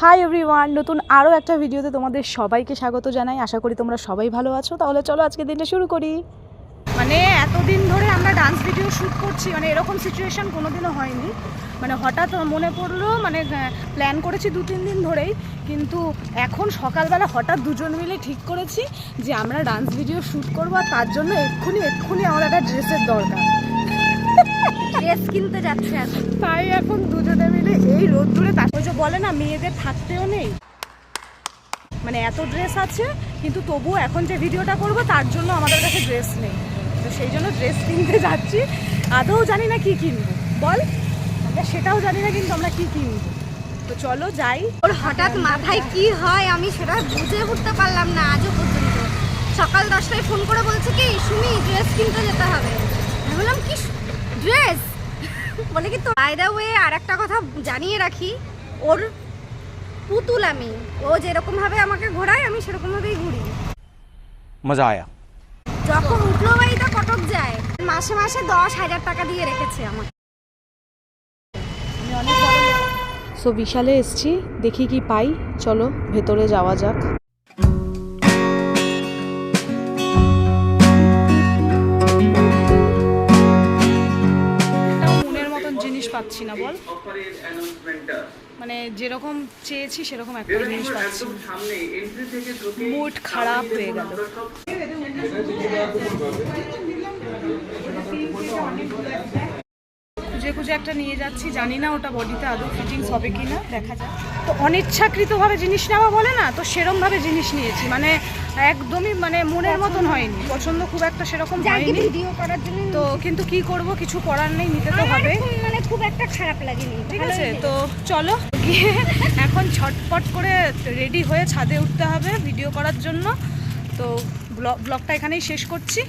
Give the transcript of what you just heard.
Hi everyone নতুন আরও একটা ভিডিওতে তোমাদের সবাইকে স্বাগত জানাই। আশা করি তোমরা সবাই ভালো আছো। তাহলে চলো আজকে দিনটা শুরু করি। মানে এতদিন ধরে আমরা ডান্স ভিডিও শ্যুট করছি মানে এরকম সিচুয়েশন কোনোদিনও হয়নি। মানে হঠাৎ মনে পড়ল মানে প্ল্যান করেছি দু তিন দিন ধরেই। কিন্তু এখন সকালবেলা হঠাৎ দুজন মিলে ঠিক করেছি যে আমরা ডান্স ভিডিও শ্যুট করব আর তার জন্য এক্ষুনি এক্ষুনি আমার একটা ড্রেসের দরকার। ড্রেস কিনতে যাচ্ছে এখন। তাই এখন দুজনে এই রোদ্দুরে যে বলে না, মেয়েদের থাকতেও নেই। মানে এত ড্রেস আছে, কিন্তু তবুও এখন যে ভিডিওটা করব, তার জন্য আমাদের কাছে ড্রেস নেই। তো সেই জন্য ড্রেস কিনতে যাচ্ছি। আদৌ জানি না কি কিনবো। বল, আমরা সেটাও জানি না, কিন্তু আমরা কি কিনবো। তো চলো যাই। ওর হঠাৎ মাথায় কি হয় আমি সেটা বুঝে উঠতে পারলাম না আজও পর্যন্ত। সকাল দশটায় ফোন করে বলছে কি, সুমি ড্রেস কিনতে যেতে হবে। বললাম, কি ড্রেস বলে কি তো বাইদা ওয়ে আর একটা কথা জানিয়ে রাখি। ওর পুতুল আমি। ও যেরকমভাবে আমাকে ঘোরায় আমি সেরকমভাবেই ঘুরি। মজা আয়া। যখন উঠল বাড়িটা কটক যায়। মাসে মাসে দশ হাজার টাকা দিয়ে রেখেছে আমাকে। সো বিশালে এসছি দেখি কি পাই। চলো ভেতরে যাওয়া যাক। জিনিস পাচ্ছি না বল। মানে যেরকম চেয়েছি সেরকম একটা জিনিস পাচ্ছি। মুড খারাপ হয়ে গেল। খুঁজে খুঁজে একটা নিয়ে যাচ্ছি জানি না ওটা বডিতে আদৌ ফিটিংস হবে কি না দেখা যাক। তো অনিচ্ছাকৃতভাবে জিনিস নেওয়া বলে না তো সেরমভাবে জিনিস নিয়েছি মানে একদমই মানে মনের মতন হয়নি পছন্দ খুব একটা সেরকম হয়নি। ভিডিও করার জন্য তো কিন্তু কি করব কিছু করার নেই নিতে তো হবে। মানে খুব একটা খারাপ লাগেনি ঠিক আছে তো চলো গিয়ে এখন ছটপট করে রেডি হয়ে ছাদে উঠতে হবে ভিডিও করার জন্য। তো ব্লগ ব্লগটা এখানেই শেষ করছি।